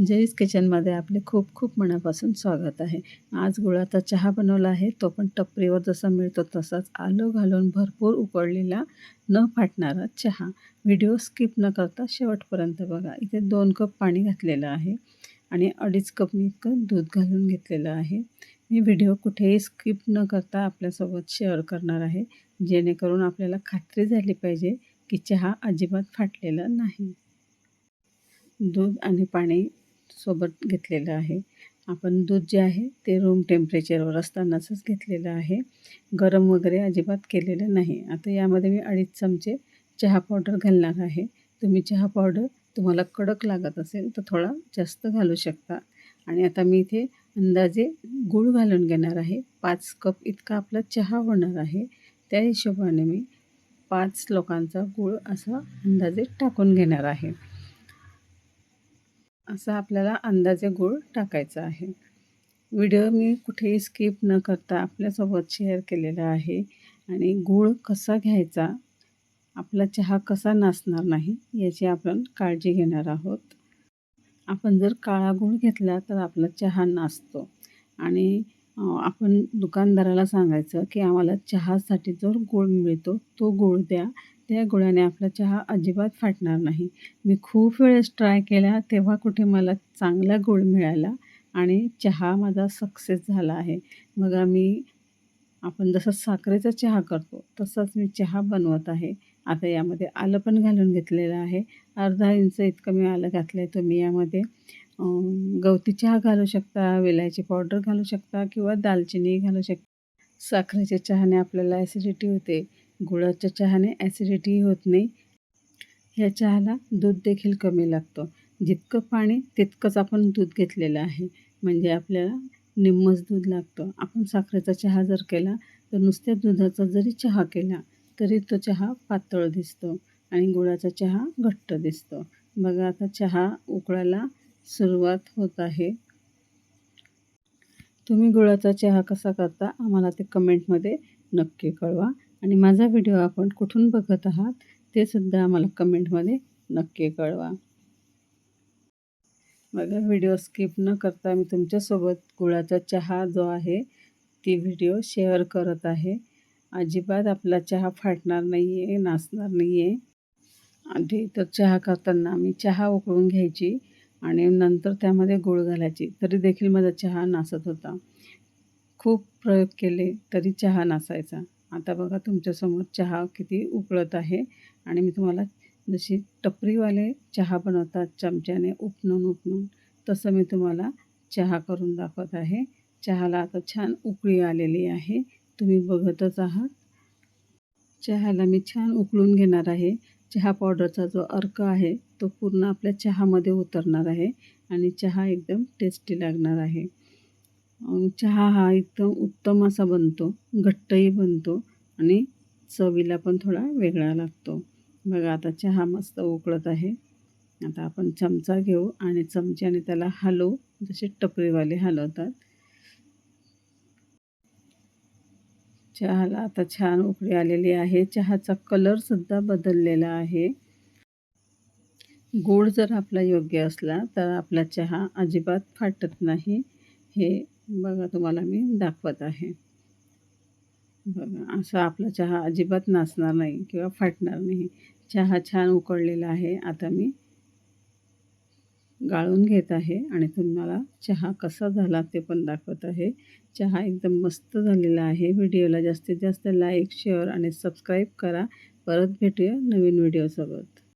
जयीस किचनमध्ये आपले खूप खूप मनापासून स्वागत आहे. आज गुळाचा चहा बनवला आहे. तो पण टपरीवर जसा मिळतो तसाच आलं घालून भरपूर उकळलेला न फाटणारा चहा. व्हिडिओ स्किप न करता शेवटपर्यंत बघा. इथे दोन कप पाणी घातलेलं आहे आणि अडीच कप मी इतकं दूध घालून घेतलेलं आहे. मी व्हिडिओ कुठेही स्किप न करता आपल्यासोबत शेअर करणार आहे. जेणेकरून आपल्याला खात्री झाली पाहिजे की चहा अजिबात फाटलेला नाही. दूध आणि पाणी सोबत घेतलेलं आहे. आपण दूध जे आहे ते रूम टेम्परेचरवर असतानाच घेतलेलं आहे. गरम वगैरे अजिबात केलेलं नाही. आता यामध्ये मी अडीच चमचे चहा पावडर घालणार आहे. तुम्ही चहा पावडर तुम्हाला कडक लागत असेल तर थोडा जास्त घालू शकता. आणि आता मी इथे अंदाजे गूळ घालून घेणार आहे. पाच कप इतका आपला चहा होणार आहे. त्या हिशोबाने मी पाच लोकांचा गूळ असा अंदाजे टाकून घेणार आहे. असा आपल्याला अंदाजे गूळ टाकायचा आहे. व्हिडिओ मी कुठेही स्किप न करता आपल्यासोबत शेअर केलेला आहे आणि गूळ कसा घ्यायचा आपला चहा कसा नासणार नाही याची आपण काळजी घेणार आहोत. आपण जर काळा गूळ घेतला तर आपला चहा नासतो. आणि आपण दुकानदाराला सांगायचं की आम्हाला चहासाठी जो गूळ मिळतो तो गूळ द्या. त्या गुळाने आपला चहा अजिबात फाटणार नाही. मी खूप वेळेस ट्राय केला तेव्हा कुठे मला चांगला गुळ मिळाला आणि चहा माझा सक्सेस झाला आहे. मग मी आपण जसं साखरेचा चहा करतो तसंच मी चहा बनवत आहे. आता यामध्ये आलं पण घालून घेतलेलं आहे. अर्धा इंच इतकं मी आलं घातलं आहे तुम्ही यामध्ये गवती चहा घालू शकता वेलायची पावडर घालू शकता किंवा दालचिनी घालू शकता. साखरेच्या चहाने आपल्याला ॲसिडिटी होते. गुळाच्या चहाने ॲसिडिटीही होत नाही. ह्या चहाला दूध देखील कमी लागतं. जितकं पाणी तितकंच आपण दूध घेतलेलं आहे. म्हणजे आपल्याला निम्मच दूध लागतं. आपण साखरेचा चहा जर केला तर नुसत्या दुधाचा जरी चहा केला तरी तो चहा पातळ दिसतो आणि गुळाचा चहा घट्ट दिसतो. बघा आता चहा उकळायला सुरुवात होत आहे. तुम्ही गुळाचा चहा कसा करता आम्हाला ते कमेंटमध्ये नक्की कळवा. आणि माझा व्हिडिओ आपण कुठून बघत आहात ते सुद्धा आम्हाला कमेंटमध्ये नक्की कळवा. बघा व्हिडिओ स्किप न करता मी तुमच्यासोबत गुळाचा चहा जो आहे ती व्हिडिओ शेअर करत आहे. अजिबात आपला चहा फाटणार नाही आहे नाचणार नाही आहे आधी तर चहा करताना मी चहा उकळून घ्यायची आणि नंतर त्यामध्ये गुळ घालायची तरी देखील माझा चहा नाचत होता. खूप प्रयोग केले तरी चहा नासायचा. आता बघा तुमच्यासमोर चहा किती उकळत आहे. आणि मी तुम्हाला जशी टपरीवाले चहा बनवतात चमच्याने उपणून उपणून तसं मी तुम्हाला चहा करून दाखवत आहे. चहाला आता छान उकळी आलेली आहे. तुम्ही बघतच आहात. चहाला मी छान उकळून घेणार आहे. चहा पावडरचा जो अर्क आहे तो पूर्ण आपल्या चहामध्ये उतरणार आहे. आणि चहा एकदम टेस्टी लागणार आहे. चहा हा एकदम उत्तम असा बनतो घट्टही बनतो आणि चवीला पण थोडा वेगळा लागतो. बघा आता चहा मस्त उकळत आहे. आता आपण चमचा घेऊ आणि चमच्याने त्याला हलवू. जसे टपरीवाले हलवतात. चहाला आता छान उकळी आलेली आहे. चहाचा कलरसुद्धा बदललेला आहे. गोड जर आपला योग्य असला तर आपला चहा अजिबात फाटत नाही. हे बघा तुम्हाला मी दाखवत आहे. बघा असा आपला चहा अजिबात नाचणार नाही किंवा फाटणार नाही. चहा छान उकळलेला आहे. आता मी गाळून घेत आहे आणि तुम्हाला चहा कसा झाला ते पण दाखवत आहे. चहा एकदम मस्त झालेला आहे. व्हिडिओला जास्तीत जास्त लाईक शेअर आणि सबस्क्राईब करा. परत भेटूया नवीन व्हिडिओसोबत.